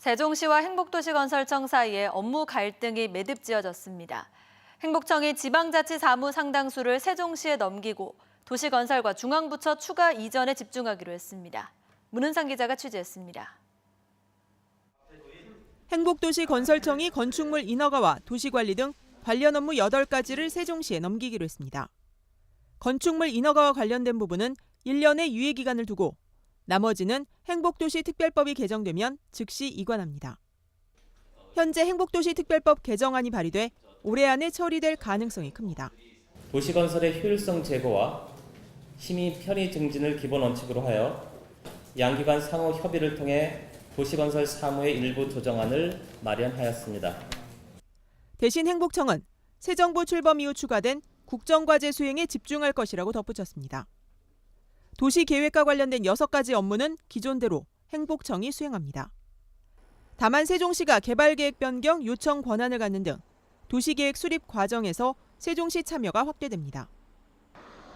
세종시와 행복도시건설청 사이에 업무 갈등이 매듭지어졌습니다. 행복청이 지방자치 사무 상당수를 세종시에 넘기고 도시건설과 중앙부처 추가 이전에 집중하기로 했습니다. 문은상 기자가 취재했습니다. 행복도시 건설청이 건축물 인허가와 도시관리 등 관련 업무 8가지를 세종시에 넘기기로 했습니다. 건축물 인허가와 관련된 부분은 1년의 유예기간을 두고 나머지는 행복도시 특별법이 개정되면 즉시 이관합니다. 현재 행복도시 특별법 개정안이 발의돼 올해 안에 처리될 가능성이 큽니다. 도시건설의 효율성 제고와 시민 편의 증진을 기본 원칙으로 하여 양기관 상호 협의를 통해 도시건설 사무의 일부 조정안을 마련하였습니다. 대신 행복청은 새 정부 출범 이후 추가된 국정과제 수행에 집중할 것이라고 덧붙였습니다. 도시 계획과 관련된 6가지 업무는 기존대로 행복청이 수행합니다. 다만 세종시가 개발계획 변경 요청 권한을 갖는 등 도시계획 수립 과정에서 세종시 참여가 확대됩니다.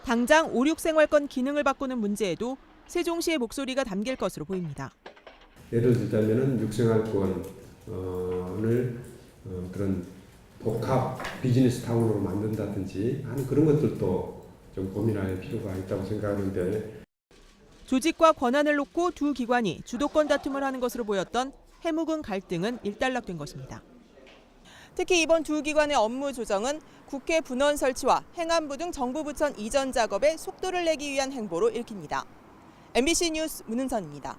당장 5, 6생활권 기능을 바꾸는 문제에도 세종시의 목소리가 담길 것으로 보입니다. 예를 들자면은 육생활권을 어, 그런 복합 비즈니스 타운으로 만든다든지 하는 그런 것들도 좀 고민할 필요가 있다고 생각하는데 조직과 권한을 놓고 두 기관이 주도권 다툼을 하는 것으로 보였던 해묵은 갈등은 일단락된 것입니다. 특히 이번 두 기관의 업무 조정은 국회 분원 설치와 행안부 등 정부 부처 이전 작업에 속도를 내기 위한 행보로 읽힙니다. MBC 뉴스 문은선입니다.